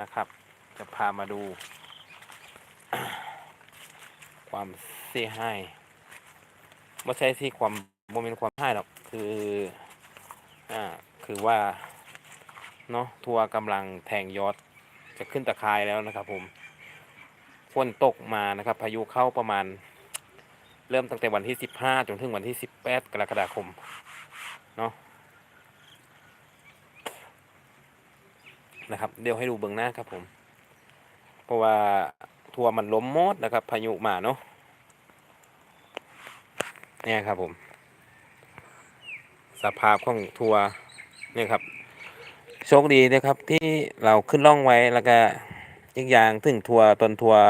นะครับ จะพามาดู ความเสียหายไม่ใช่ที่ความโมเมนต์ความให้หรอกคืออ่าคือว่าเนาะทัวร์กำลังแทงยอดจะขึ้นตะคายแล้วนะครับ ผมฝนตกมานะครับ พายุเข้าประมาณ เริ่มตั้งแต่วันที่15จนถึงวันที่18กรกฎาคม เนาะ นะครับ เดี๋ยวให้ดูเบื้องหน้าครับผม เพราะว่าทัวร์มันล้มมดนะครับ พายุมาเนาะเนี่ยครับผม สภาพของทัวร์เนี่ยครับ โชคดีนะครับที่เราขึ้นล่องไว้แล้วก็อีกอย่างถึงทัวร์ต้นทัวร์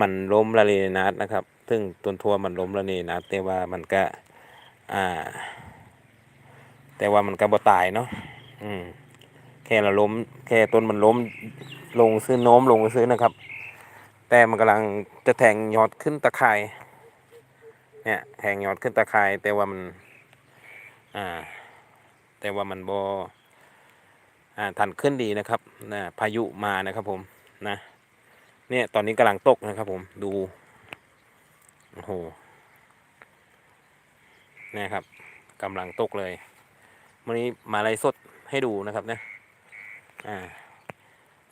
มันล้มระเนระนาดนะครับ ซึ่งต้นทัวร์มันล้มระเนระนาดแต่ว่ามันก็ อ่า แต่ว่ามันก็บ่ตายเนาะอืม ค่เราล้มแค่ต้นมันล้มลงซื้อโน้มลงซื้อนะครับ แต่มันกำลังจะแทงยอดขึ้นตะไคร่เนี่ยแทงยอดขึ้นตะไคร่แต่ว่ามันอ่าแต่ว่ามันบอ่าทันขึ้นดีนะครับนะพายุมานะครับผมนะเนี่ยตอนนี้กำลังตกนะครับผมดูโอ้โหเนี่ยครับกำลังตกเลยวันนี้มาไลฟ์สดให้ดูนะครับเนะอ่า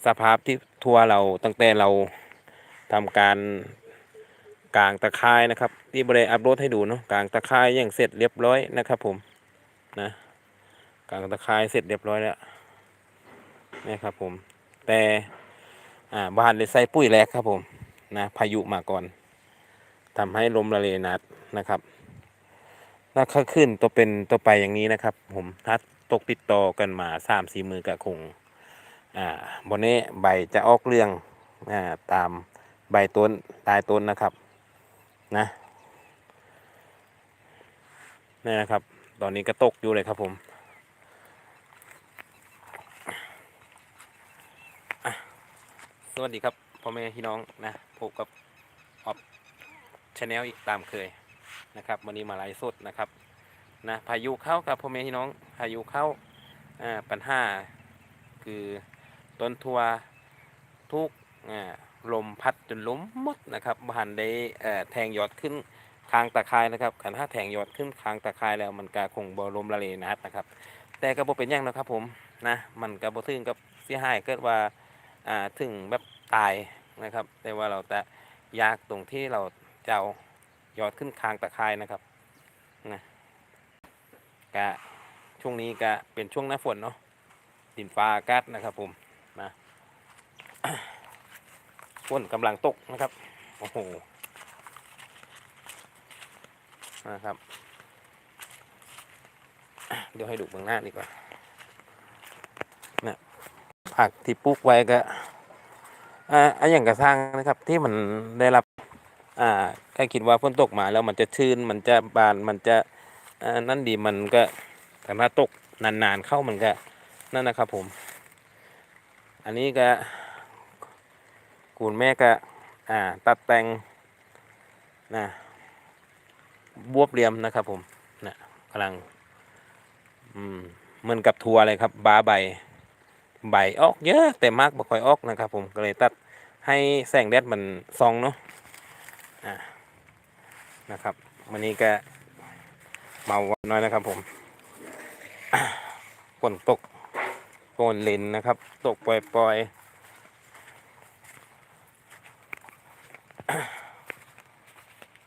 สภาพที่ทัวเราตั้งแต่เราทำการกลางตะไคร่นะครับ ที่บริอัพโหลดให้ดูเนาะกลางตะไคร่อย่างเสร็จเรียบร้อยนะครับผมนะกลางตะไคร่เสร็จเรียบร้อยแล้วนี่ครับผม แต่อ่าบ้านเลยใส่ปุ๋ยแรกครับผมนะพายุมาก่อนทำให้ลมระเลนัดนะครับถ้าขึ้นตัวเป็นตัวไปอย่างนี้นะครับ ผมถ้าตกติดต่อกันมาสามสี่มือก็คง อ่าบนนี้ใบจะออกเรื่องอ่าตามใบต้นตายต้นนะครับนะนี่นะครับ ตอนนี้ก็ตกอยู่เลยครับผมสวัสดีครับพ่อแม่พี่น้องนะพบกับออฟชาแนลอีกตามเคยนะครับวันนี้มาไลฟ์สดนะครับนะพายุเข้าครับพ่อแม่พี่น้องพายุเข้าอ่าปัญหาคือ ต้นทัวทุกลมพัดจนล้มหมดนะครับบหันได้แทงยอดขึ้นคางตะไคร้นะครับขันถ้าแทงยอดขึ้นคางตะไคร้แล้วมันก็คงบ่ลมละเลนัดนะครับ แต่ก็บ่เป็นยังนะครับผมนะมันก็บ่ถึงกับเสียหายเกิดว่าอ่าถึงแบบตายนะครับ แต่ว่าเราจะยากตรงที่เราจะเอายอดขึ้นคางตะไคร่นะครับนะกะช่วงนี้ก็เป็นช่วงหน้าฝนเนาะดินฟ้าอากาศนะครับผม นะฝนกำลังตกนะครับ โอ้โห นะครับ เดี๋ยวให้ดูเบื้องหน้าดีกว่านะผักที่ปลูกไว้ก็อ่าอันอย่างกระซังนะครับที่มันได้รับ อ่าแค่คิดว่าฝนตกมาแล้วมันจะชื้นมันจะบานมันจะอ่านั่นดีมันก็แต่ถ้าตกนานๆเข้ามันก็นั่นนะครับผม อันนี้ก็กูนแม่ก็อ่าตัดแต่งนะบวบเหลี่ยมนะครับผมนะกำลังอืมเหมือนกับทัวร์เลยครับ บาใบ ใบออกเยอะแต่มากบ่ค่อยออกนะครับ ผมก็เลยตัดให้แสงแดดมันซองเนาะอ่านะครับวันนี้ก็เมาน้อยนะครับผมฝนตก ฝนเลนนะครับ ตกปล่อยๆ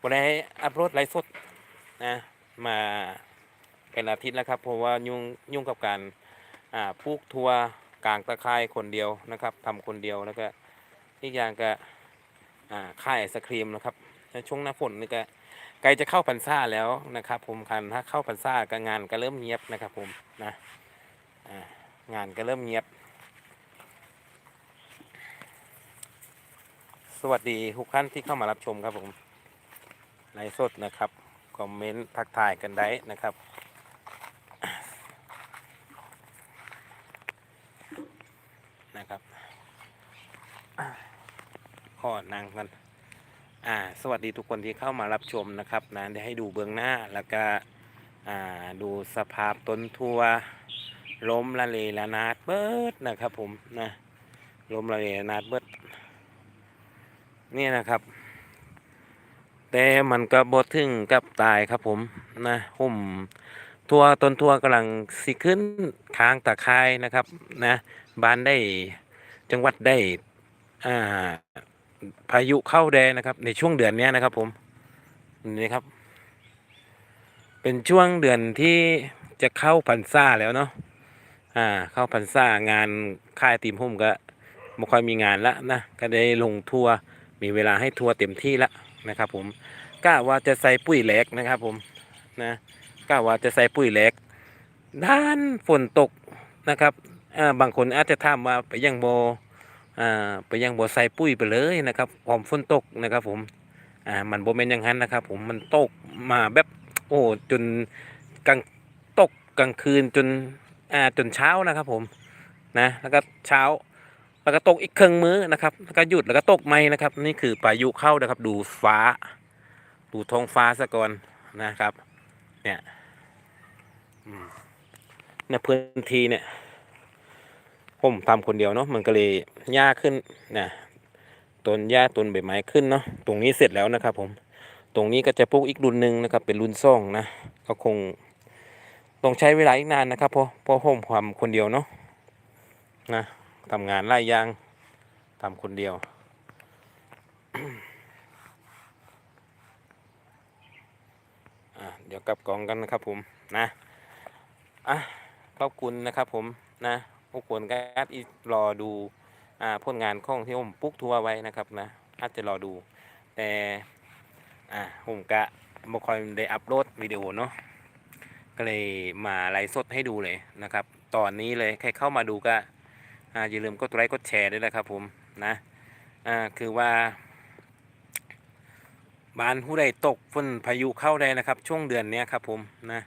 วันนี้อัพโหลดไลฟ์สดนะมาเป็นอาทิตย์แล้วครับ เพราะว่ายุ่งยุ่งกับการอ่าปลูกทัวร์กลางตะไคร่คนเดียวนะครับทำคนเดียวแล้วก็อีกอย่างก็อ่าค่ายไอศครีมนะครับช่วงหน้าฝนนี่ก็ใกล้จะเข้าพรรษาแล้วนะครับ ผมคันถ้าเข้าพรรษาก็งานก็เริ่มเงียบนะครับ ผมนะอ่า งานก็เริ่มเงียบ สวัสดีทุกท่านที่เข้ามารับชมครับผมไลฟ์สดนะครับ คอมเมนต์ทักทายกันได้นะครับนะครับขอนั่งกันอ่าสวัสดีทุกคนที่เข้ามารับชมนะครับนะเดี๋ยวให้ดูเบื้องหน้าแล้วก็อ่าดูสภาพต้นทัว ล้มละเลละนาดเบิดนะครับผมนะลมระเนระนาดเบิดนี่นะครับ แต่มันก็บดถึงกับตายครับผมนะหุ่มทัวต้นทัวกำลังสิขึ้นค้างตะไคร้นะครับนะบานได้จังหวัดได้อ่าพายุเข้าแดนนะครับ ในช่วงเดือนนี้นะครับผมนี่ครับ เป็นช่วงเดือนที่จะเข้าพรรษาแล้วเนาะ อ่า เข้าพรรษางานค่ายตีมหุ่มก็ไม่ค่อยมีงานละนะก็ได้ลงทัวร์มีเวลาให้ทัวร์เต็มที่ละนะครับ ผมกะว่าจะใส่ปุ๋ยแหลกนะครับ ผมนะกะว่าจะใส่ปุ๋ยแหลกด้านฝนตกนะครับอ่าบางคนอาจจะถามว่าไปยังโบอ่าไปยังโบใส่ปุ๋ยไปเลยนะครับพร้อมฝนตกนะครับ ผมอ่ามันโบเป็นอย่างนั้นนะครับ ผมมันตกมาแบบโอ้จนกลางตกกลางคืนจน อ่าจนเช้านะครับผมนะแล้วก็เช้าแล้วก็ตกอีกครึ่งมื้อนะครับแล้วก็หยุดแล้วก็ตกไม่นะครับ นี่คือพายุเข้านะครับ ดูฟ้า ดูท้องฟ้าซะก่อนนะครับ เนี่ยเนี่ยพื้นที่เนี่ย ผมทำคนเดียวเนาะมันก็เลยยาขึ้นนะต้นหญ้าต้นใบไม้ขึ้นเนาะตรงนี้เสร็จแล้วนะครับ ผม ตรงนี้ก็จะปลูกอีกรุ่นหนึ่งนะครับ เป็นรุ่นซ่องนะก็คง ต้องใช้เวลาอีกนานนะครับเพราะเพราะผมทำคนเดียวเนาะนะทำงานไล่ยางทำคนเดียว เดี๋ยวกลับกล่องกันนะครับผมนะอะขอบคุณนะครับผมนะทุกคนก็อีรอดูอ่าผลงานของที่ผมปลุกทัวไว้นะครับนะอาจจะรอดูแต่อะผมกะบ่ค่อยได้อัปโหลดวิดีโอเนาะ ก็เลยมาไลฟ์สดให้ดูเลยนะครับ ตอนนี้เลยใครเข้ามาดูก็อย่าลืมกดไลค์กดแชร์ด้วยนะครับผมนะอ่าคือว่าบ้านผู้ใดตกฝนพายุเข้าได้นะครับ ช่วงเดือนนี้ครับผมนะ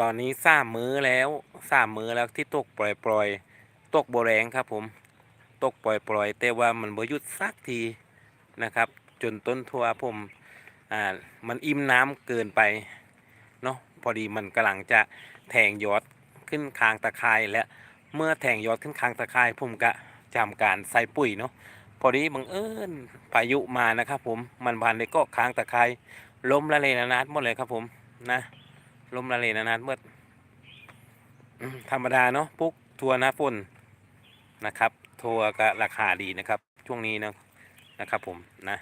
ตอนนี้สามมือแล้วสามมือแล้วที่ตกปล่อยปล่อยๆ ตกโบแรงครับผม ตกปล่อยปล่อยๆ แต่ว่ามันบ่หยุดสักทีนะครับ จนต้นทัวผมอ่ามันอิ่มน้ำเกินไป พอดีมันกำลังจะแทงยอดขึ้นคางตะไคร่และเมื่อแทงยอดขึ้นคางตะไคร่ผมก็ทำการใส่ปุ๋ยเนาะพอดีบังเอิญพายุมานะครับ ผมมันบานในเก็คางตะไคร้ล้มละเลนานาดหมดเลยครับ ผมนะล้มละเลนานาดหมดอืมธรรมดาเนาะปุ๊กทัวร์น้าฝนนะครับ ทัวร์ก็ราคาดีนะครับ ช่วงนี้นะนะครับ ผมนะ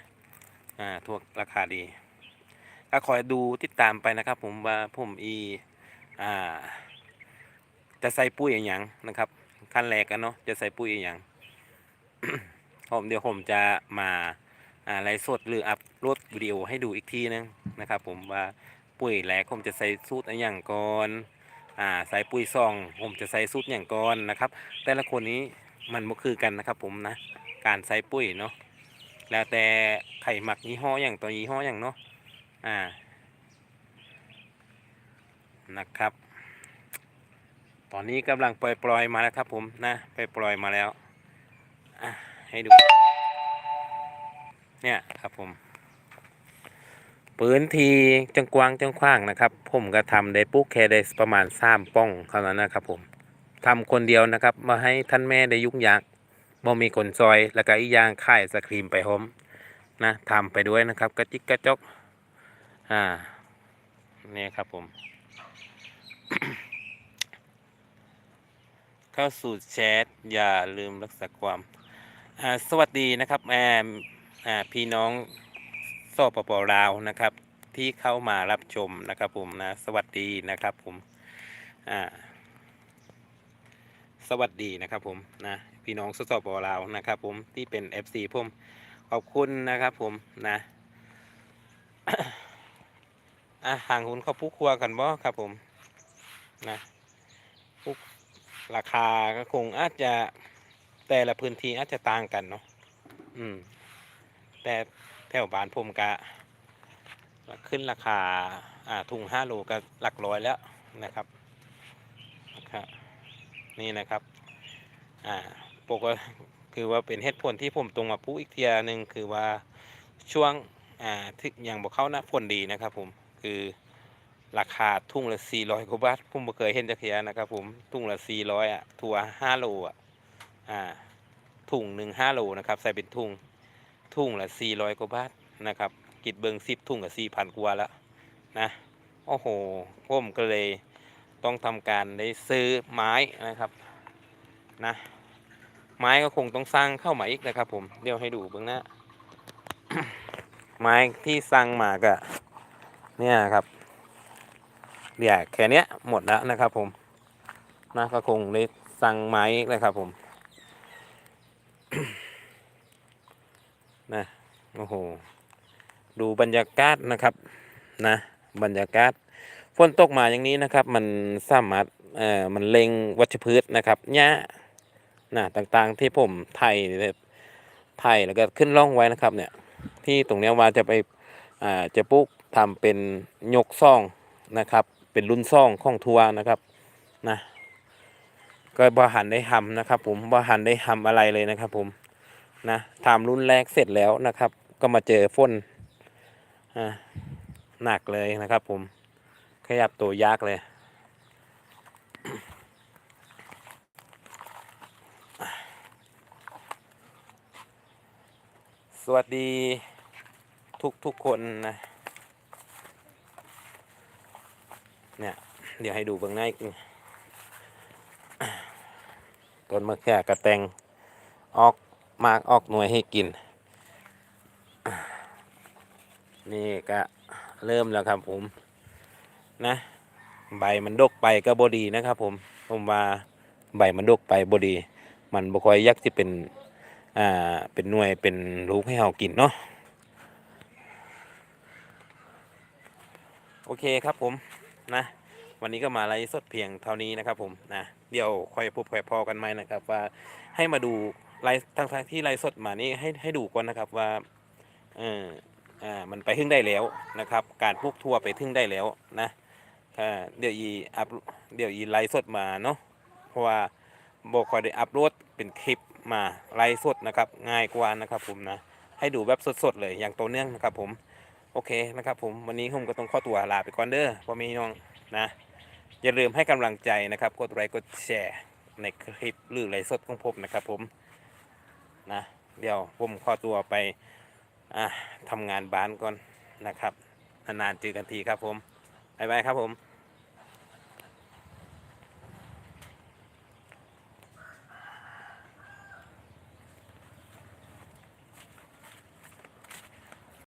อ่าทัวร์ราคาดี ก็คอยดูติดตามไปนะครับ ผมว่าผมอีอ่าจะใส่ปุ๋ยอย่างนะครับขั้นแรกกันเนาะจะใส่ปุ๋ยอย่างผมเดี๋ยวผมจะมาอ่าไลฟ์สดหรืออัพโหลดวิดีโอให้ดูอีกทีนึงนะครับ ผมว่าปุ๋ยแรกผมจะใส่สูตรอย่างก่อนอ่าใส่ปุ๋ยซอง ผมจะใส่สูตรอย่างก่อนนะครับ แต่ละคนนี้มันบ่คือกันนะครับ ผมนะการใส่ปุ๋ยเนาะแล้วแต่ไข่หมักยี่ห้ออย่างตัวยี่ห้ออย่างเนาะ อ่า นะครับ ตอนนี้กำลังปล่อยๆมาแล้วครับ ผมนะไปปล่อยมาแล้วอะให้ดู เนี่ยครับผมปืนทีจังกวางจังขว้างนะครับ ผมก็ทำได้ปุ๊กแค่ได้ประมาณสามป้องเท่านั้นนะครับ ผมทำคนเดียวนะครับ มาให้ท่านแม่ได้ยุ่งยากบ่มีคนซอย แล้วก็อีกอย่างค่ายสครีมไปหอมนะทำไปด้วยนะครับ กระจิกกระจก อ่านี่ครับผม เข้าสู่แชทอย่าลืมรักษาความอ่าสวัสดีนะครับแอมอ่าพี่น้องสปปลาวนะครับ ที่เข้ามารับชมนะครับผมนะสวัสดีนะครับผมอ่าสวัสดีนะครับผมนะพี่น้องสปปลาวนะครับ ผมที่เป็น FC ผมขอบคุณนะครับผมนะ อะห่างหุนเขาพุกครัวกันบ่ครับผมนะพุกราคาก็คงอาจจะแต่ละพื้นที่อาจจะต่างกันเนาะอืม แต่แถวบ้านผมกะขึ้นราคา อ่าถุงห้าโลก็หลักร้อยแล้วนะครับนะครับนี่นะครับ อ่าปกติคือว่าเป็นเหตุผลที่ผมตรงมาปุ๊อีกเทียหนึ่งคือว่าช่วงอ่าที่อย่างบอกเข้าหน้าฝนดีนะครับผม คือราคาทุ่งละสี่ร้อยกว่าบาทผมบ่เคยเห็นจักเทียนะครับผมทุ่งละสี่ร้อยอะทัวห้าโลอะอ่าถุงหนึ่งห้าโลนะครับใส่เป็นถุงถุงละสี่ร้อยกว่าบาทนะครับกิดเบิงซิปถุงกับสี่พันกว่าแล้วนะโอ้โหผมก็เลยต้องทำการได้ซื้อไม้นะครับนะไม้ก็คงต้องสร้างเข้ามาอีกนะครับ ผมเดี๋ยวให้ดูเบื้องหน้าไม้ที่สร้างมาก็ เนี่ยครับเดี๋ยแค่นี้หมดแล้วนะครับผมนะก็คงได้สั่งไม้อีกนะครับผมนะโอ้โหดูบรรยากาศนะครับนะบรรยากาศฝนตกมาอย่างนี้นะครับ มันสามารถเอ่อมันเล็งวัชพืชนะครับหญ้านะต่างๆที่ผมไทยไทยแล้วก็ขึ้นร่องไว้นะครับเนี่ยที่ตรงเนี้ยว่าจะไปอ่าจะปลูก ทำเป็นยกซ่องนะครับ เป็นรุ่นซ่องของทัวร์นะครับนะก็บหันได้ทำนะครับ ผมบหันได้ทำอะไรเลยนะครับ ผมนะทำรุ่นแรกเสร็จแล้วนะครับ ก็มาเจอฝนหนักเลยนะครับ ผมขยับตัวยากเลยสวัสดีทุกทุกคนนะ เนี่ย เดี๋ยวให้ดูเบื้องหน้าอีกนิดต้นมะเขือกระแตงออกมากออกหน่วยให้กิน นี่ก็เริ่มแล้วครับผมนะ ใบมันดกไปก็บดีนะครับ ผมผมว่าใบมันดกไปบดี มันบ่ค่อยยักที่เป็นอ่าเป็นหน่วยเป็นลูกให้เรากินเนาะโอเคครับผม นะวันนี้ก็มาไลฟ์สดเพียงเท่านี้นะครับผมนะเดี๋ยวค่อยพบค่อยพอกันไหมนะครับ ว่าให้มาดูไลฟ์ทั้งทที่ไลฟ์สดมานี้ให้ให้ดูก่อนนะครับว่าเอออ่ามันไปถึงได้แล้วนะครับ การพวกทัวร์ไปถึงได้แล้วนะเดี๋ยวอีอัพเดี๋ยวอีไลฟ์สดมาเนาะเพราะว่าบอกคอยได้อัพโหลดเป็นคลิปมาไลฟ์สดนะครับ ง่ายกว่านะครับผมนะให้ดูแบบสดๆเลยอย่างต่อเนื่องนะครับผม โอเคนะครับผมวันนี้ผมก็ต้องข้อตัวลาไปก่อนเด้อพ่อแม่น้องนะอย่าลืมให้กำลังใจนะครับ กดไลค์กดแชร์ในคลิปหรือไลฟ์สดของผมนะครับผมนะเดี๋ยวผมข้อตัวไปอะทำงานบ้านก่อนนะครับนานๆเจอกันทีครับผมบ๊ายบายครับผม